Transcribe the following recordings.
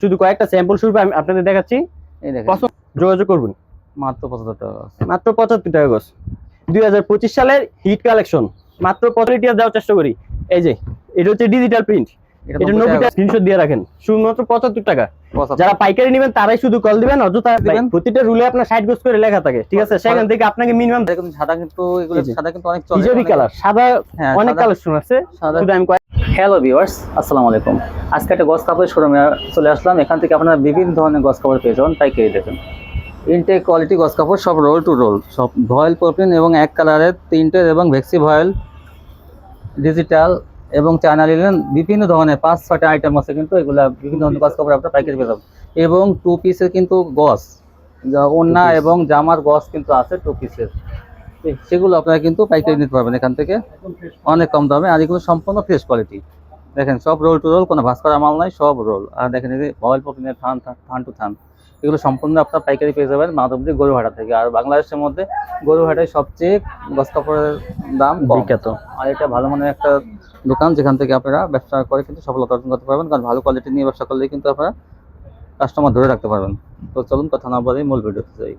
শুধু কয়েকটা স্যাম্পল স্বরূপ আমি আপনাদের দেখাচ্ছি। যোগাযোগ করবেন। মাত্র পঁচাত্তর টাকা মাত্র পঁচাত্তর টাকা গজ দুই সালের হিট কালেকশন মাত্র পঁচাত্তর দেওয়ার চেষ্টা করি। এই যে এটা হচ্ছে ডিজিটাল প্রিন্ট এটা এটা নব্বই নব্বই টাকা। স্ক্রিনশট দিয়ে রাখেন। শুধুমাত্র পঁচাত্তর টাকা। যারা পাইকারি নেবেন তারাই শুধু কল দিবেন অযথা প্রতিটা রুলে আপনার গোজ করে লেখা থাকে। ঠিক আছে? সেখান থেকে আপনাকে মিনিমাম সাদা কিন্তু কিন্তু অনেক চলে। কালার সাদা হ্যাঁ, অনেক কালেকশন আছে। শুধু আমি হ্যালো ভিউয়ার্স আসসালামু আলাইকুম। আজকে একটা গস কাপড়ের শোরুমে চলে আসলাম। এখান থেকে আপনারা বিভিন্ন ধরনের গস কাপড় পেয়ে যাবেন পাইকারি দেখুন। ইনটেক কোয়ালিটি গস কাপড় সব রোল টু রোল সব ভয়েল প্রোটিন এবং এক কালারের তিনটের এবং ভেক্সি ভয়েল ডিজিটাল এবং চায়না লিলেন বিভিন্ন ধরনের পাঁচ ছয়টা আইটেম আছে কিন্তু এগুলা বিভিন্ন ধরনের গস কাপড় আপনারা পাইকারি পেয়ে যাবেন। এবং টু পিসের কিন্তু গস যা ওড়না এবং জামার গস কিন্তু আছে টু পিসের সেগুলো আপনারা কিন্তু পাইকারি নিতে পারবেন এখান থেকে। অনেক কম দামে আর এগুলো সম্পূর্ণ ফ্রেশ কোয়ালিটি দেখেন সব রোল টু রোল কোনো ভাস করা মাল নাই সব রোল আর দেখেন এই অয়েল প্রোটিনের থান থান- টু থান এগুলো সম্পূর্ণ আপনার পাইকারি পেয়ে যাবেন মাধবদী গরুহাটা থেকে। আর বাংলাদেশের মধ্যে গরুহাটায় সবচেয়ে গস কাপড়ের দাম বিখ্যাত। আর এটা ভালো মানের একটা দোকান যেখান থেকে আপনারা ব্যবসা করে কিন্তু সফলতা অর্জন করতে পারবেন। কারণ ভালো কোয়ালিটি নিয়ে ব্যবসা করলে কিন্তু আপনারা কাস্টমার ধরে রাখতে পারবেন। তো চলুন কথা না বলে মূল ভিডিওতে যাই।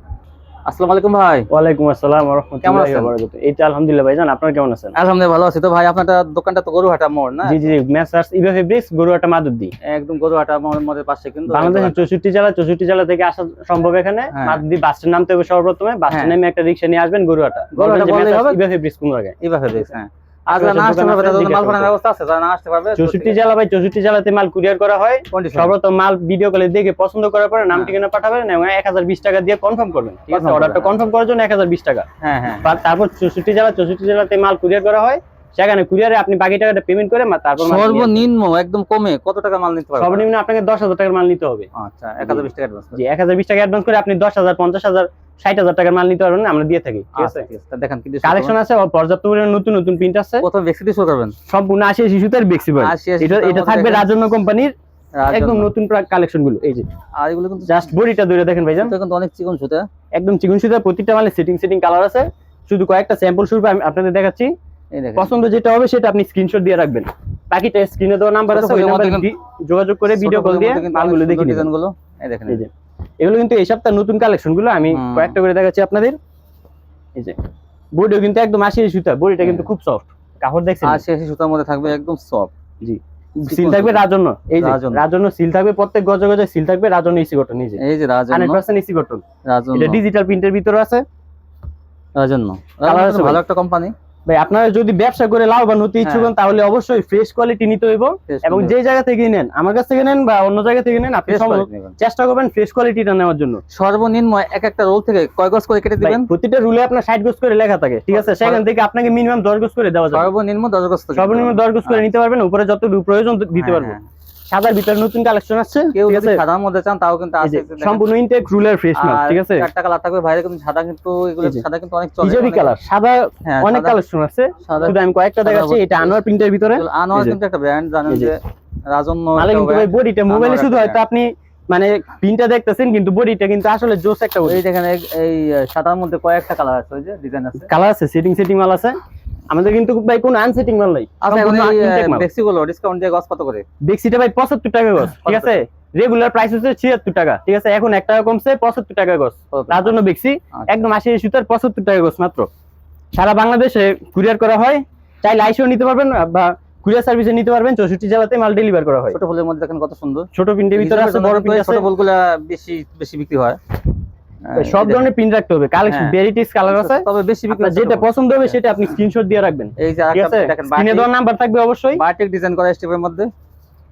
আসসালামু আলাইকুম ভাই। ওয়ালাইকুম আসসালাম ওয়া রাহমাতুল্লাহি ওয়া বারাকাতুহু। এইটা আলহামদুলিল্লাহ ভাইজান আপনারা কেমন আছেন? আলহামদুলিল্লাহ ভালো আছি। তো ভাই আপনার দোকানটা তো গরুহাটা মোড় না? জি জি messrs Eva fabrics Goruhata Maduddi. একদম গরুহাটা মোড়ের মধ্যে পাশে কিন্তু বাংলাদেশের চৌষট্টি জেলা চৌষট্টি জেলা থেকে আসা সম্ভব এখানে। হ্যাঁ। মাদুদ্দি বাস স্ট্যান্ড নামতে হবে সর্বপ্রথমে। বাস স্ট্যান্ড হ্যাঁ। নেমে একটা রিক্সা নিয়ে আসবেন গরুহাটা। গরুহাটা বললেই হবে? ইভা ফেব্রিক্স কোন জায়গায়? ফেব্রিক্স হ্যাঁ। মাল জেলা ভাই জেলাতে কুরিয়ার করা হয়। কন্ডিশন সর্বপ্রথম মাল ভিডিও কলে দেখে পছন্দ করার পরে নাম হ্যাঁ। ঠিকানা পাঠাবেন এবং এক হাজার বিশ টাকা দিয়ে কনফার্ম করবেন। ঠিক আছে? অর্ডারটা কনফার্ম করার জন্য এক হাজার বিশ টাকা। হ্যাঁ হ্যাঁ। তারপর চৌষট্টি জেলা চৌষট্টি জেলাতে মাল কুরিয়ার করা হয়। সেখানে কুরিয়ারে আপনি বাকি টাকাটা পেমেন্ট করে তারপর সর্বনিম্ন একদম কমে কত টাকা মাল নিতে সর্বনিম্ন আপনাকে দশ হাজার টাকার মাল নিতে হবে। আচ্ছা এক হাজার বিশ টাকা অ্যাডভান্স জি এক হাজার বিশ টাকা অ্যাডভান্স করে আপনি দশ হাজার পঞ্চাশ হাজার ষাট হাজার টাকার মাল নিতে পারবেন আমরা দিয়ে থাকি ঠিক আছে? দেখেন কালেকশন আছে পর্যাপ্ত পরিমাণে নতুন নতুন প্রিন্ট আছে। দিয়ে করবেন। সম্পূর্ণ আশি বেক্সি বয় 80 এটা এটা থাকবে রাজন্য কোম্পানির একদম নতুন কালেকশনগুলো এই যে। আর এগুলো কিন্তু জাস্ট বডিটা ধরে দেখেন ভাইজান। সুতা কিন্তু অনেক চিকন সুতা। একদম চিকুন সুতা প্রত্যেকটা মালে সিটিং সিটিং কালার আছে। শুধু কয়েকটা স্যাম্পল স্বরূপ আমি আপনাদের দেখাচ্ছি। পছন্দ যেটা হবে সেটা আপনি স্ক্রিনশট দিয়ে রাখবেন। বাকিটা স্ক্রিনে দেওয়া নাম্বার আছে ওই নাম্বারে যোগাযোগ করে ভিডিও কল দিয়ে মালগুলো দেখে নেবেন এই দেখেন। এই যে। এগুলো কিন্তু এই সপ্তাহ নতুন কালেকশনগুলো আমি। কয়েকটা করে দেখাচ্ছি আপনাদের। এই যে বডিও কিন্তু একদম আশি সুতা বডিটা কিন্তু খুব সফট কাপড় দেখছেন? আর শেষ সুতার মধ্যে থাকবে একদম সফট জি। সিল থাকবে রাজন্য। এই যে রাজন্য। সিল থাকবে প্রত্যেক গজে গজে সিল থাকবে রাজন্য ইসি কটন এই যে। এই যে Rajanya. Hundred percent EC cotton Rajanya. এটা ডিজিটাল প্রিন্টের ভিতরে আছে। রাজন্য। ভালো একটা কোম্পানি ভাই আপনারা যদি ব্যবসা করে লাভবান হতে ইচ্ছুক হন তাহলে অবশ্যই ফ্রেশ কোয়ালিটি নিতে হইব। এবং যে জায়গা থেকে নেন আমার কাছ থেকে নেন বা অন্য জায়গা থেকে নেন আপনি চেষ্টা করবেন ফ্রেশ কোয়ালিটিটা নেওয়ার জন্য। সর্বনিম্ন এক একটা রোল থেকে কয় গজ করে কেটে দিবেন? প্রতিটা রুলে আপনার ষাট গোজ করে লেখা থাকে ঠিক আছে? সেখান থেকে আপনাকে মিনিমাম দশ গোজ করে দেওয়া যাবে। সর্বনিম্ন দশ গজ সর্বনিম্ন দশ গোজ করে নিতে পারবেন উপরে যতটুকু প্রয়োজন দিতে হ্যাঁ, পারবেন হ্যাঁ। সাদার ভিতরে নতুন কালেকশন আসছে কেউ যদি সাদার মধ্যে চান তাও কিন্তু আছে। সম্পূর্ণ ইনটেক রুলার ফ্রেশ মাল ঠিক আছে? চারটা কালার থাকবে বাইরে কিন্তু সাদা কিন্তু এগুলো সাদা কিন্তু অনেক চলে অনেক- কালার সাদা হ্যাঁ, অনেক কালেকশন আছে। শুধু আমি কয়েকটা দেখাচ্ছি এটা আনোয়ার প্রিন্টের ভিতরে। আনোয়ার কিন্তু একটা ব্র্যান্ড জানেন যে। রাজন্য একটা কিন্তু ভাই বডিটা মোবাইলে শুধু হয়তো আপনি মানে প্রিন্টটা দেখতেছেন কিন্তু বডিটা কিন্তু আসলে জোস একটা এই দেখেন এই সাদার মধ্যে কয়েকটা কালার আছে ওই যে ডিজাইন আছে। কালার আছে সেটিং সেটিং মাল আছে। আমাদের কিন্তু ভাই কোনো আনসেটিং মাল নাই। আচ্ছা মাল। গুলো ডিসকাউন্ট দিয়ে গজ কত করে? বেক্সিটা ভাই পঁচাত্তর টাকা গজ ঠিক আছে? রেগুলার প্রাইস হচ্ছে ছিয়াত্তর টাকা ঠিক আছে? এখন এক টাকা কমছে পঁচাত্তর টাকা গজ তার জন্য বেক্সি আচ্ছা। একদম আশি সুতার পঁচাত্তর টাকা গজ মাত্র। সারা বাংলাদেশে কুরিয়ার করা হয় চাইলে আইসিও নিতে পারবেন বা কুরিয়ার সার্ভিসে নিতে পারবেন। চৌষট্টি জেলাতে মাল ডেলিভার করা হয়। ছোট ফুলের মধ্যে দেখেন কত সুন্দর। ছোট প্রিন্টের ভিতরে আছে বড় আছে। ছোট ফুলগুলা বেশি বেশি বিক্রি হয়। সব ধরনের প্রিন্ট রাখতে হবে। কালেকশন হ্যাঁ। ভেরিটিস কালার আছে। তবে বেশি বিক্রি যেটা পছন্দ হবে সেটা আপনি স্ক্রিনশট দিয়ে রাখবেন। এই যে ঠিক আছে? দেখেন স্ক্রিনে দেওয়ার নাম্বার থাকবে অবশ্যই। বাটিক ডিজাইন করা স্টেপের মধ্যে।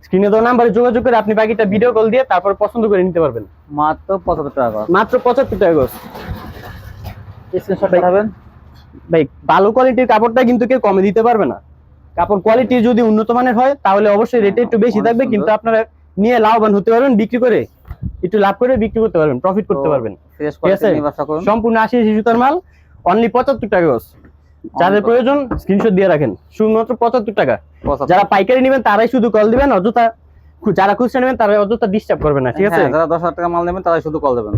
স্ক্রিনে নাম্বারে যোগাযোগ করে আপনি বাকিটা ভিডিও কল দিয়ে তারপর পছন্দ করে নিতে পারবেন। মাত্র পঁচাত্তর টাকা মাত্র পঁচাত্তর টাকা গজ স্ক্রিনশট দেখাবেন। ভাই ভালো কোয়ালিটির কাপড়টা কিন্তু কেউ কমে দিতে পারবে না। কাপড় কোয়ালিটি যদি উন্নত মানের হয় তাহলে অবশ্যই রেটে একটু বেশি থাকবে। কিন্তু আপনারা নিয়ে লাভবান হতে পারবেন বিক্রি করে। একটু লাভ করে বিক্রি করতে পারবেন প্রফিট করতে পারবেন। ঠিক আছে? সম্পূর্ণ আশি শিশুতার মাল অনলি পঁচাত্তর টাকা গজ যাদের প্রয়োজন স্ক্রিনশট দিয়ে রাখেন। শুধুমাত্র পঁচাত্তর টাকা। যারা পাইকারি নেবেন তারাই শুধু কল দিবেন অযথা যারা খুচরা নেবেন তারা অযথা ডিস্টার্ব করবে না ঠিক আছে? হ্যাঁ, যারা দশ হাজার টাকা মাল নেবেন তারাই শুধু কল দেবেন।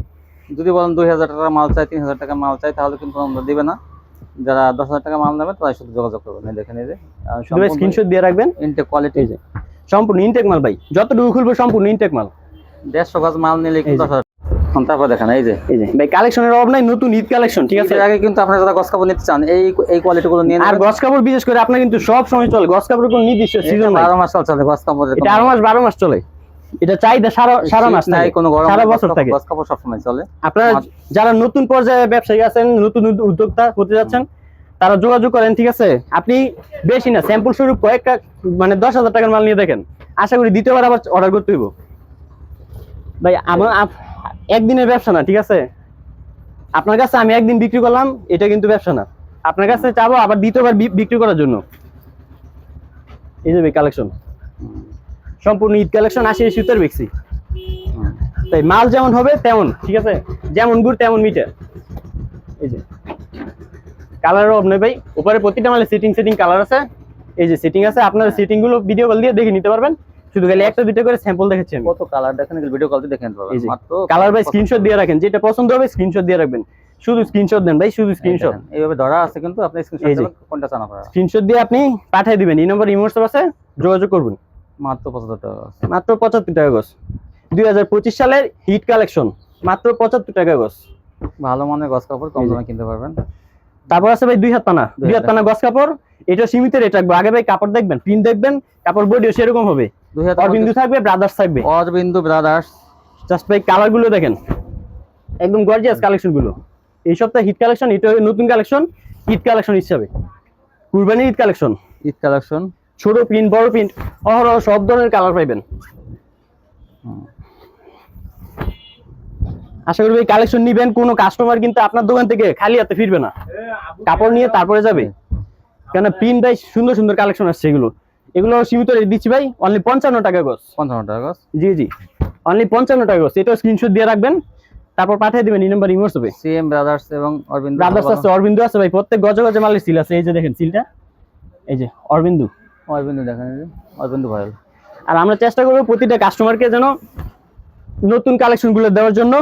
যদি বলেন দুই হাজার টাকা মাল চাই তিন হাজার টাকা মাল চাই তাহলে কিন্তু আমরা দিবে না। যারা দশ হাজার টাকা মাল নেবেন তারাই শুধু যোগাযোগ করবেন। এই দেখেন এই যে স্ক্রিনশট দিয়ে রাখবেন। ইনটেক কোয়ালিটি সম্পূর্ণ ইনটেক মাল ভাই। যতটুকু খুলবো সম্পূর্ণ ইনটেক মাল। দেড়শো গাছ মাল নিলে কিন্তু যে। দশ হাজার। টাকা। তারপর দেখেন এই যে এই যে। ভাই কালেকশনের অভাব নাই নতুন ঈদ কালেকশন ঠিক আছে? আগে কিন্তু আপনারা যারা কাপড় নিতে চান এই এই কোয়ালিটি নিয়ে আর গস কাপড় বিশেষ করে আপনার কিন্তু সব সময় চলে। গস কাপড় কোনো নির্দিষ্ট এটা সিজন বারো মাস চলে গছ কাপড়ের এটা আরও মাস বারো মাস চলে। এটা চাহিদা সারা সারা মাস নাই কোনো গরম সারা বছর থাকে। গছ কাপড় সবসময় চলে। আপনারা যারা নতুন পর্যায়ে ব্যবসায়ী আছেন নতুন উদ্যোক্তা হতে যাচ্ছেন তারা যোগাযোগ করেন ঠিক আছে? আপনি বেশি না স্যাম্পল স্বরূপ কয়েকটা মানে দশ হাজার টাকার মাল নিয়ে দেখেন। আশা করি দ্বিতীয়বার আবার অর্ডার করতে হইব। ভাই, আমার একদিনের ব্যবসা না, ঠিক আছে? আপনার কাছে আমি একদিন বিক্রি করলাম, এটা কিন্তু ব্যবসা না। আপনার কাছে চাবো, আবার দ্বিতীয়বার বিক্রি করার জন্য। এই যে কালেকশন সম্পূর্ণ ঈদ কালেকশন আশি সুতার হুম। তাই মাল যেমন হবে, তেমন, ঠিক আছে? যেমন গুড়, তেমন মিটার এই যে। কালারও নেই ভাই, উপরে প্রতিটা মালে সিটিং সিটিং কালার আছে। এই যে সিটিং আছে, আপনারা সিটিংগুলো ভিডিও কল দিয়ে দেখে নিতে পারবেন। শুধু খালি একটা দুটো করে স্যাম্পল দেখাচ্ছি আমি। কত কালার দেখেন ভিডিও কল দিয়ে দেখে নিতে পারবেন মাত্র কালার ভাই স্ক্রিনশট দিয়ে রাখেন যেটা পছন্দ হবে স্ক্রিনশট দিয়ে রাখবেন। শুধু স্ক্রিনশট দেন ভাই শুধু স্ক্রিনশট এইভাবে ধরা আছে কিন্তু আপনি স্ক্রিনশট কোনটা চান আপনারা? স্ক্রিনশট দিয়ে আপনি পাঠিয়ে দিবেন। এই নম্বর আছে যোগাযোগ করবেন। মাত্র পঁচাত্তর টাকা মাত্র পঁচাত্তর টাকা গজ দুই হাজার পঁচিশ সালের হিট কালেকশন মাত্র পঁচাত্তর টাকা গজ ভালো মানের গছ কাপড় কম দামে কিনতে পারবেন। তারপর আছে ভাই দুই হাত পানা দুই হাত পানা গস কাপড় এটা সীমিত রেট রাখব। আগে ভাই কাপড় দেখবেন প্রিন্ট দেখবেন কাপড় বডিও সেরকম হবে। অরবিন্দু থাকবে ব্রাদার্স থাকবে। অরবিন্দু ব্রাদার্স জাস্ট ভাই কালারগুলো দেখেন। একদম গর্জিয়াস কালেকশনগুলো। এই সপ্তাহে হিট কালেকশন এটা নতুন কালেকশন হিট কালেকশন হিসাবে। কুরবানির ঈদ কালেকশন ঈদ কালেকশন ছোট প্রিন্ট বড় প্রিন্ট অহরহ সব ধরনের কালার পাইবেন। আশা করি কালেকশন নিবেন কোনো কাস্টমার কিন্তু আপনার দোকান থেকে খালি হাতে ফিরবে না। কাপড় নিয়ে তারপরে যাবে। কেন প্রিন্ট ভাই সুন্দর সুন্দর কালেকশন আসছে এগুলো। এগুলো সীমিত রেট দিচ্ছি ভাই অনলি পঞ্চান্ন টাকা গজ। পঞ্চান্ন টাকা গছ জি জি। অনলি পঞ্চান্ন টাকা গজ। এটাও স্ক্রিনশট দিয়ে রাখবেন। তারপর পাঠিয়ে দিবেন এই নাম্বার ইমোর্স হবে। সিএম ব্রাদার্স এবং অরবিন্দু ব্রাদার্স আছে অরবিন্দু আছে ভাই। প্রত্যেক গজে গজে মালের সিল আছে। এই যে দেখেন সিলটা এই যে অরবিন্দু অরবিন্দু দেখেন অরবিন্দু ভাইরাল আর আমরা চেষ্টা করব প্রতিটা কাস্টমারকে যেন নতুন কালেকশনগুলো দেওয়ার জন্য।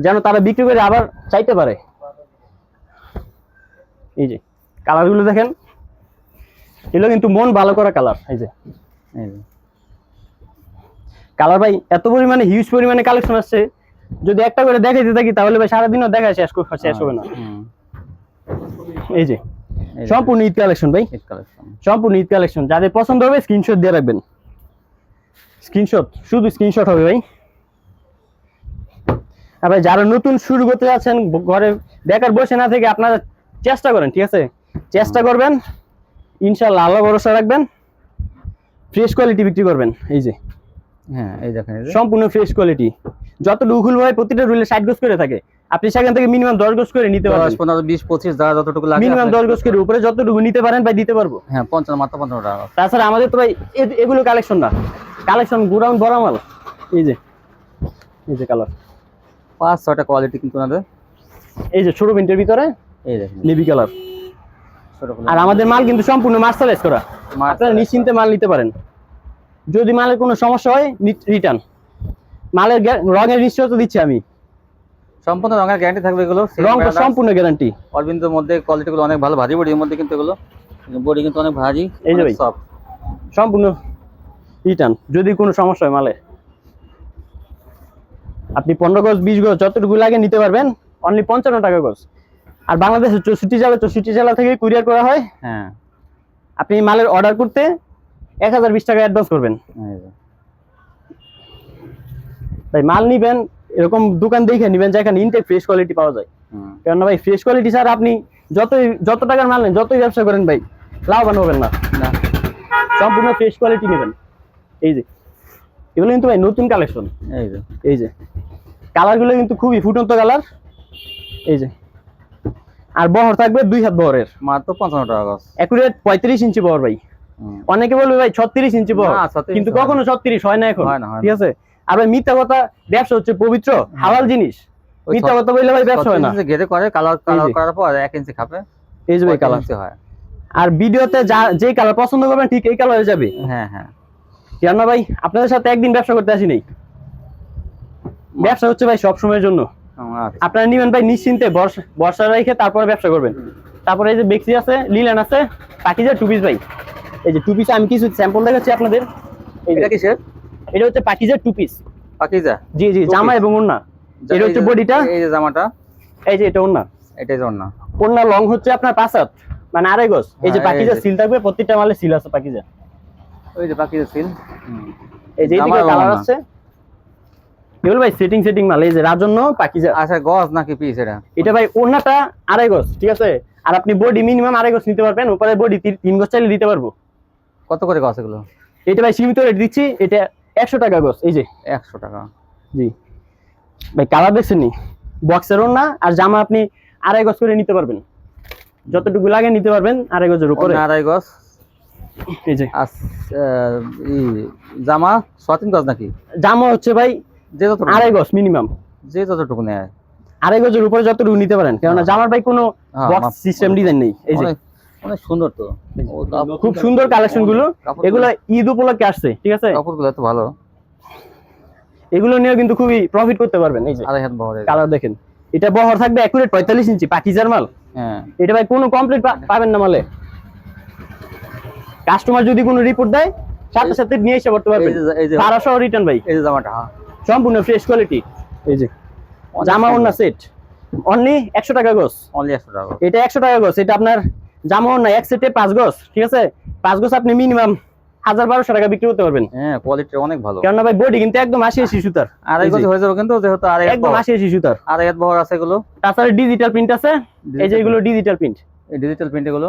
যেন তারা বিক্রি করে আবার চাইতে পারে। এই যে কালারগুলো দেখেন। এগুলো কিন্তু মন ভালো করা কালার এই যে। কালার ভাই এত পরিমাণে হিউজ পরিমাণে কালেকশন আসছে। যদি একটা করে দেখাইতে থাকি তাহলে ভাই সারাদিনও দেখা শেষ কর- শেষ হবে না। এই যে সম্পূর্ণ ঈদ কালেকশন ভাই। সম্পূর্ণ ঈদ কালেকশন যাদের পছন্দ হবে স্ক্রিনশট দিয়ে রাখবেন। স্ক্রিনশট শুধু স্ক্রিনশট হবে ভাই। ভাই যারা নতুন শুরু করতে যাচ্ছেন ঘরে বেকার বসে না থেকে আপনারা চেষ্টা করেন ঠিক আছে? চেষ্টা করবেন ইনশাল্লাহ আল্লাহ ভরসা রাখবেন ফ্রেশ কোয়ালিটি বিক্রি করবেন এই যে। হ্যাঁ এই দেখেন সম্পূর্ণ ফ্রেশ কোয়ালিটি যত ডুকুল ভাই প্রতিটা রুলে ষাট গোজ করে থাকে। আপনি সেখান থেকে মিনিমাম দশ গোজ করে নিতে পারবেন। পনেরো বিশ পঁচিশ যারা যতটুকু লাগে মিনিমাম দশ গোজ করে উপরে যতটুকু নিতে পারেন ভাই দিতে পারব। হ্যাঁ পঞ্চান্ন মাত্র পঞ্চান্ন টাকা। তাছাড়া আমাদের তো ভাই এগুলো কালেকশন না। কালেকশন গুরাউন্ড বড় মাল এই যে এই যে কালার পাঁচ ছয়টা কোয়ালিটি কিন্তু ওনাদের। এই যে ছোট প্রিন্টের ভিতরে? এই দেখেন। নেভি কালার আর আমাদের মাল কিন্তু সম্পূর্ণ মার্সালাইজ করা। আপনারা নিশ্চিন্তে মাল নিতে পারেন। যদি মালের কোনো সমস্যা হয় রিটার্ন মালের রঙের নিশ্চয়তা দিচ্ছি আমি। সম্পূর্ণ রঙের গ্যারান্টি থাকবে এগুলো। রংটা সম্পূর্ণ গ্যারান্টি অরবিন্দের মধ্যে কোয়ালিটি গুলো অনেক ভালো। ভারী বডির মধ্যে কিন্তু এগুলো। বডি কিন্তু অনেক ভারী এই যে সম্পূর্ণ রিটার্ন যদি কোনো সমস্যা হয় মালে। আপনি পনেরো গজ বিশ গজ যতটুকু লাগে নিতে পারবেন। অনলি পঞ্চান্ন টাকা গজ। আর বাংলাদেশের চৌষট্টি জেলা চৌষট্টি জেলা থেকে কুরিয়ার করা হয়। হ্যাঁ। আপনি মালের অর্ডার করতে এক হাজার বিশ টাকা অ্যাডভান্স করবেন। তাই মাল নিবেন এরকম দোকান দেখে নিবেন যেখানে ইনটেক ফ্রেশ কোয়ালিটি পাওয়া যায়। কেননা ভাই ফ্রেশ কোয়ালিটি স্যার আপনি যতই যত টাকার মাল নেন যতই ব্যবসা করেন ভাই লাভবান হবেন না। না। সম্পূর্ণ ফ্রেশ কোয়ালিটি নেবেন। এই যে এগুলো কিন্তু ভাই নতুন কালেকশন এই যে এই যে। কালারগুলো কিন্তু খুবই ফুটন্ত কালার এই যে। আর বহর থাকবে দুই হাত বহরের। মাত্র পঞ্চান্ন টাকা গছ। অ্যাকুরেট পঁয়ত্রিশ ইঞ্চি বহর ভাই। অনেকে বলবে ভাই ছত্রিশ ইঞ্চি বহর। কিন্তু কখনো ছত্রিশ হয় না এখন। হয় না, ঠিক আছে? আর ভাই মিথ্যা কথা ব্যবসা হচ্ছে পবিত্র হালাল জিনিস। মিথ্যা কথা বললে ভাই ব্যবসা হয় না। ঘেরে করে কালার কালার করার পর এক ইঞ্চি খাবে। এই যে ভাই কালার হয়। আর ভিডিওতে যা যে কালার পছন্দ করবেন ঠিক এই কালার হয়ে যাবে। হ্যাঁ হ্যাঁ। কেননা ভাই আপনাদের সাথে একদিন ব্যবসা করতে আসি নাই। ব্যবসা হচ্ছে ভাই সব সময়ের জন্য। আপনারা নিবেন ভাই নিশ্চিন্তে বর্ষা রেখে তারপরে ব্যবসা করবেন। তারপরে এই যে বেক্সি আছে লিলেন আছে পাকিজা টু পিস ভাই। এই যে টু পিস আমি কিছু স্যাম্পল দেখাচ্ছি আপনাদের। এটা কিসের? এটা হচ্ছে পাকিজার টু পিস পাকিজা জি জি জামা এবং ওন্না এটা হচ্ছে বডিটা। এই যে জামাটা। এই যে এটা ওন্না এটাই জন না ওন্না লং হচ্ছে আপনার পাঁচ হাত মানে আড়াই গজ। এই যে হ্যাঁ, পাকিজা। সিল থাকবে প্রত্যেকটা মালে সিল আছে পাকিজা ওই যে সিল এই যে এদিকে কালার আছে এগুলো ভাই সেটিং সেটিং মাল এই যে রাজন্য পাকিজা আচ্ছা গজ নাকি পিস এটা? এটা ভাই আড়াই গজ ঠিক আছে? আর আপনি বডি মিনিমাম আড়াই গজ নিতে পারবেন উপরে বডি তিন গজ চাইলে দিতে পারব। কত করে গজ এগুলো? এটা ভাই সীমিত রেট দিচ্ছি এটা একশো টাকা গজ এই যে। একশো টাকা। জি। ভাই কালার দেখছেন নি? বক্সের না আর জামা আপনি আড়াই গজ করে নিতে পারবেন। যতটুকু লাগে নিতে পারবেন আড়াই গজের উপরে। ওড়না আড়াই গজ। এই যে। জামা তিন গজ নাকি? জামা হচ্ছে ভাই যে যতটুকু। আড়াই গজ মিনিমাম যে যতটুকু নেয়। আড়াই গজের উপরে যতটুকু নিতে পারেন কেননা হ্যাঁ। জামার ভাই কোনো হ্যাঁ, বক্স সিস্টেম ডিজাইন নেই এই যে। অনেক অনেক সুন্দর তো। খুব সুন্দর কালেকশনগুলো এগুলো ঈদ উপলক্ষে আসছে ঠিক আছে? কাপড়গুলো ভালো। এগুলো নিয়েও কিন্তু খুবই প্রফিট করতে পারবেন এই যে। কালার দেখেন। এটা বহর থাকবে একুরেট পঁয়তাল্লিশ ইঞ্চি পাকিজার মাল। হ্যাঁ। এটা ভাই কোনো কমপ্লিট পাবেন না মালে। কাস্টমার যদি কোনো রিপোর্ট দেয় সাথে সাথে নিয়ে এসে করতে পারবেন। বারোশো রিটার্ন ভাই। এই যে জামাটা হ্যাঁ। সম্পূর্ণ ফ্রেশ কোয়ালিটি এই যে জামা ওন্না সেট অনলি একশো টাকা গোস অনলি একশো টাকা এটা একশো টাকা গোস এটা আপনার জামা ওন্না এক সেটে পাঁচ গোস ঠিক আছে? পাঁচ গোস আপনি মিনিমাম হাজার বারোশো টাকা বিক্রি করতে পারবেন। হ্যাঁ কোয়ালিটি অনেক ভালো। কেননা ভাই বডি কিন্তু একদম আশি আশি সুতার। আড়াই গজ হয়ে যাবে কিন্তু যেহেতু আড়াই একদম। আশি আশি সুতার। আড়াই হাত বহর আছে এগুলো? তাছাড়া ডিজিটাল প্রিন্ট আছে। এই যে এগুলো ডিজিটাল প্রিন্ট এই ডিজিটাল প্রিন্ট এগুলো?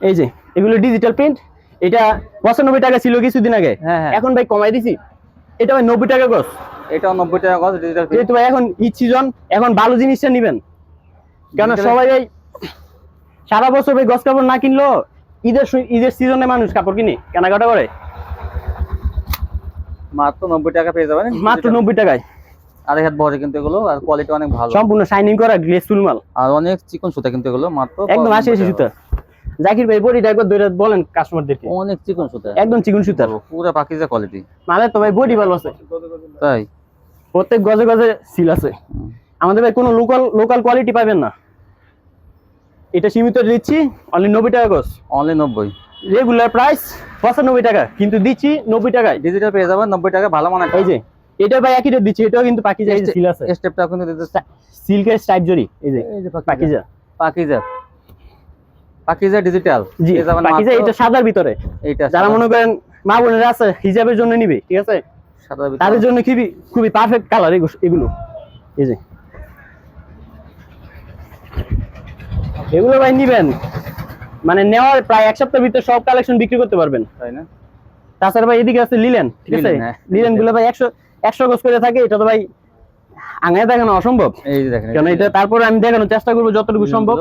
এই যে এগুলো ডিজিটাল প্রিন্ট এটা পঁচানব্বই টাকা ছিল কিছুদিন আগে। হ্যাঁ হ্যাঁ। এখন ভাই কমাই দিছি। এটা ভাই নব্বই টাকা গছ এটাও নব্বই টাকা গজ ডিজিটাল যেহেতু ভাই এখন ঈদ সিজন এখন ভালো জিনিসটা নিবেন। কেন সবাই ভাই সারা বছর ভাই গছ কাপড় না কিনলো ঈদের ঈদের সিজনে মানুষ কাপড় কিনে কেনাকাটা করে। মাত্র নব্বই টাকা পেয়ে যাবেন। মাত্র নব্বই টাকায়। আড়াই হাত বহরে কিন্তু এগুলো আর কোয়ালিটি অনেক ভালো। সম্পূর্ণ শাইনিং করা গ্লেসফুল মাল আর অনেক চিকন সুতা কিন্তু এগুলো মাত্র একদম আশি আশি সুতা। জাকির ভাই বডিটা একবার ধরে বলেন কাস্টমারদেরকে অনেক চিকন সুতা। একদম চিকুন সুতার। পুরো পাকিজা কোয়ালিটি মানে তো ভাই বডি ভালো আছে। তাই? প্রত্যেক গজে গজে সিল আছে। আমাদের ভাই কোনো লোকাল লোকাল কোয়ালিটি পাবেন না। এটা সীমিত দিচ্ছি অনলি নব্বই টাকা গজ। অনলি নব্বই। রেগুলার প্রাইস পঁচানব্বই টাকা। কিন্তু দিচ্ছি নব্বই টাকায়। ডিজিটাল পেয়ে যাবেন নব্বই টাকা ভালো মানের এই যে এটা ভাই একই দিচ্ছি এটাও কিন্তু পাকিজা সিল আছে। স্টেপটা কিন্তু সিল্কের স্টাইপ যে এই যে পাকিজা। পাকিজা। পাকিজা ডিজিটাল জি পাকিজা এটা সাদার ভিতরে। এইটা যারা মনে করেন মা বোনেরা আছে হিজাবের জন্য নিবে ঠিক আছে। তাদের জন্য খুবই খুবই পারফেক্ট কালার এগুলো। এই যে। এগুলো ভাই নিবেন। মানে নেওয়ার প্রায় এক সপ্তাহের ভিতরে সব কালেকশন বিক্রি করতে পারবেন। তাই না? তাছাড়া ভাই এদিকে আছে লিলেন ঠিক আছে? লিলেন, হ্যাঁ। গুলো ভাই একশো একশো গজ করে থাকে এটা তো ভাই আঙায় দেখানো অসম্ভব। এই দেখেন কেন এটা তারপরে আমি দেখানোর চেষ্টা করব যতটুকু সম্ভব।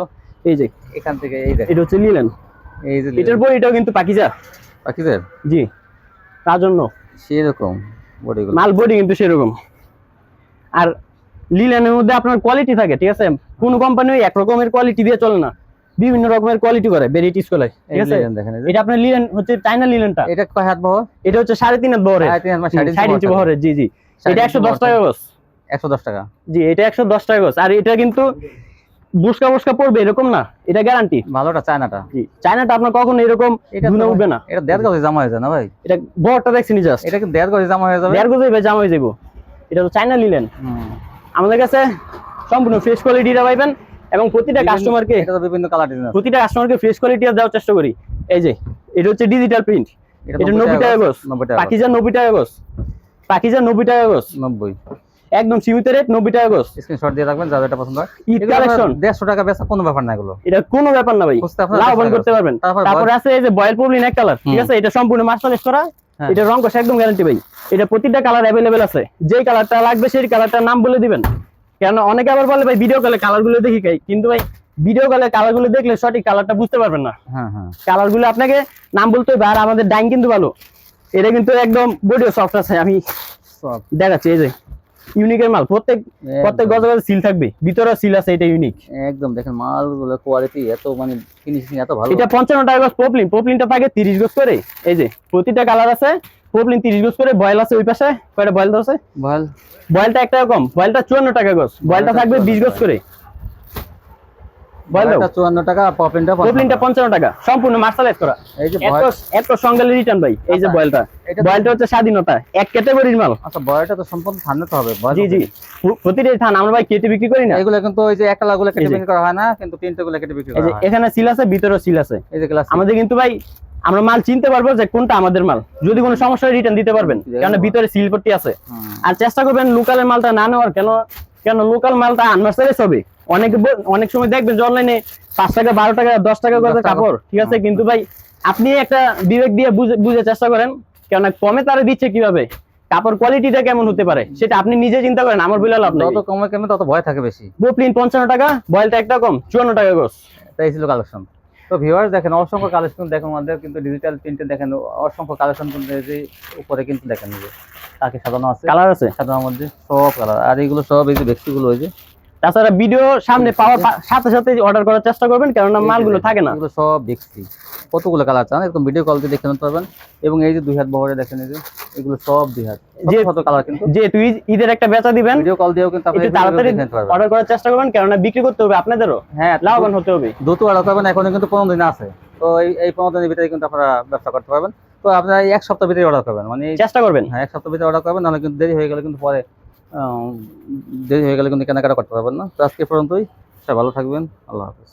এই যে এখান থেকে এই দেখেন এটা হচ্ছে লিলেন এই যে এটার বই এটাও কিন্তু পাকিজা পাকিজার? জি তার জন্য। সেরকম বডিগুলো। মাল বডি কিন্তু সেরকম। আর লিলেনের মধ্যে আপনার কোয়ালিটি থাকে ঠিক আছে? কোন কোম্পানি এক রকমের কোয়ালিটি দিয়ে চলে না। বিভিন্ন রকমের কোয়ালিটি করে ভেরিটিস করে ঠিক আছে। এটা আপনার লিলেন হচ্ছে চাইনা লিলেনটা এটা কয় হাত বহর? এটা হচ্ছে সাড়ে তিন হাত বহরের। সাড়ে ইঞ্চি বহরের জি জি। এটা একশো দশ টাকা গজ। একশো দশ টাকা? জি এটা একশো দশ টাকা আর এটা কিন্তু বুসকা বুসকা পড়বে এরকম না। এটা গ্যারান্টি ভালোটা চায়নাটা। জি। চাইনাটা আপনার কখনো এরকম এটা ধুনে উঠবে না। এটা দেড় গজে জামা হয়ে যায় না ভাই? এটা বহরটা দেখছিনি জাস্ট এটা কি দেড় গজে জামা হয়ে যাবে? দেড় গজে জাম হয়ে যাব এটা তো চাইনা লিলেন হুম। আমাদের কাছে সম্পূর্ণ ফ্রেশ কোয়ালিটিটা পাইবেন এবং প্রতিটা কাস্টমারকে এটা তো বিভিন্ন কালার ডিজাইন প্রতিটা কাস্টমারকে ফ্রেশ কোয়ালিটি দেওয়ার চেষ্টা করি। এই যে এটা হচ্ছে ডিজিটাল প্রিন্ট এটা নব্বই টাকা গজ। পাকিজা নব্বই টাকা গজ। পাকিজা নব্বই টাকা গজ। নব্বই। একদম সীমিত রেট নব্বই টাকা গজ স্ক্রিনশট দিয়ে রাখবেন যাদের এটা পছন্দ হয়। ঈদ কালেকশন দেড়শো টাকা বেচা কোনো ব্যাপার না এগুলো। এটা কোনো ব্যাপার না ভাই। লাভবান করতে পারবেন। তারপর আছে এই যে বয়েল পবলিন এক কালার ঠিক আছে? এটা সম্পূর্ণ মাস্টারেস করা। হ্যাঁ। এটা রং কষা একদম গ্যারান্টি ভাই। এটা প্রতিটা কালার অ্যাভেলেবেল আছে। যেই কালারটা লাগবে সেই কালারটার নাম বলে দিবেন। কেন অনেকে আবার বলে ভাই ভিডিও কলে কালারগুলো দেখি খাই। কিন্তু ভাই ভিডিও কলে কালারগুলো দেখলে সঠিক কালারটা বুঝতে পারবেন না। হ্যাঁ হ্যাঁ। কালারগুলো আপনাকে নাম বলতে হবে আর আমাদের ডাইং কিন্তু ভালো। এটা কিন্তু একদম বডিও সফট আছে আমি দেখাচ্ছি এই যে। ইউনিকের মাল প্রত্যেক প্রত্যেক গজ গজে সিল থাকবে। ভিতরে সিল আছে এটা ইউনিক একদম দেখেন মালগুলো কোয়ালিটি এত মানে ফিনিশিং এত ভালো। এটা পঞ্চান্ন টাকা গজ পপলিন পপলিনটা থাকে তিরিশ গজ করে। এই যে প্রতিটা কালার আছে পপলিন তিরিশ গজ করে বয়েল আছে ওই পাশে কয়টা বয়েল আছে বয়েল বয়েলটা একটা রকম কম বয়েলটা চুয়ান্ন টাকা গজ বয়েলটা থাকবে বিশ গজ করে। এটা চুয়ান্ন টাকা পপিনটা পপলিনটা পঞ্চান্ন টাকা সম্পূর্ণ মার্শালাইজ করা। এই যে এত ভয় রিটার্ন ভাই এই যে বয়েলটা। বয়েলটা হচ্ছে স্বাধীনতা এক ক্যাটাগরির মাল। আচ্ছা বয়টা তো সম্পূর্ণ ঠান্ডা হবে জি জি। প্র- থান আমরা ভাই কেটে বিক্রি করি না। এগুলো কিন্তু ওই যে একটা লাগুলো কেটে বিক্রি করা হয় না কিন্তু তিনটে গুলো কেটে বিক্রি করা হয়। এখানে সিল আছে ভিতরেও সিল আছে। এই যে আমাদের কিন্তু ভাই আমরা মাল চিনতে পারব যে কোনটা আমাদের মাল। যদি কোনো সমস্যা রিটার্ন দিতে পারবেন কারণ। ভিতরে সিল পট্টি আছে। আর চেষ্টা করবেন লোকালের মালটা না নেওয়ার কেন কেন? লোকাল মালটা আনমার্সাইজ হবে অনেক অনেক সময় দেখবেন যে অনলাইনে পাঁচ টাকা বারো টাকা দশ টাকা করে কাপড় ঠিক আছে? কিন্তু ভাই আপনি একটা বিবেক দিয়ে বুঝে বুঝে চেষ্টা করেন কেন কমে তারা দিচ্ছে কীভাবে? কাপড় কোয়ালিটিটা কেমন হতে পারে? সেটা আপনি নিজে চিন্তা করেন আমার বলে লাভ নেই যত কমে কমে তত ভয় থাকে বেশি। বুপলিন পঞ্চান্ন টাকা বয়েলটা একটা কম চুয়ান্ন টাকা গোস তাই ছিল কালেকশন তো ভিউয়ার্স দেখেন অসংখ্য কালেকশন দেখেন আমাদের কিন্তু ডিজিটাল প্রিন্টে দেখেন অসংখ্য কালেকশন কিন্তু উপরে কিন্তু দেখেন সাজানো আছে? কালার আছে? সাজানোর মধ্যে সব কালার আর এইগুলো সব এই যে ব্যক্তিগুলো ওই যে তাছাড়া ভিডিও সামনে পাওয়ার সাথে সাথে অর্ডার করার চেষ্টা করবেন কেননা মালগুলো থাকে না। এগুলো সব দেখছি কতগুলো কালার চান? এরকম ভিডিও কল দিয়ে দেখে নিতে পারবেন। এবং এই যে দুই হাত বহরে দেখেন এই যে এগুলো সব দুই হাত। যে- কত কালার কিন্তু যে তুই ঈদের একটা বেচা দিবেন ভিডিও কল দিয়েও কিন্তু আপনি তাড়াতাড়ি অর্ডার করার চেষ্টা করবেন কেননা বিক্রি করতে হবে আপনাদেরও। হ্যাঁ লাভবান হতে হবে। দ্রুত অর্ডার করবেন এখনও কিন্তু পনেরো দিন আছে। তো এই পনেরো দিনের ভিতরে কিন্তু আপনারা ব্যবসা করতে পারবেন। আপনারা এক সপ্তাহ ভিতরে অর্ডার করবেন। মানে চেষ্টা করবেন। হ্যাঁ এক সপ্তাহ ভিতরে অর্ডার করবেন নাহলে কিন্তু দেরি হয়ে গেলে কিন্তু পরে দেরি হয়ে গেলে কিন্তু কেনাকাটা করতে পারবেন না। তো আজকে পর্যন্তই সবাই ভালো থাকবেন আল্লাহ হাফিজ।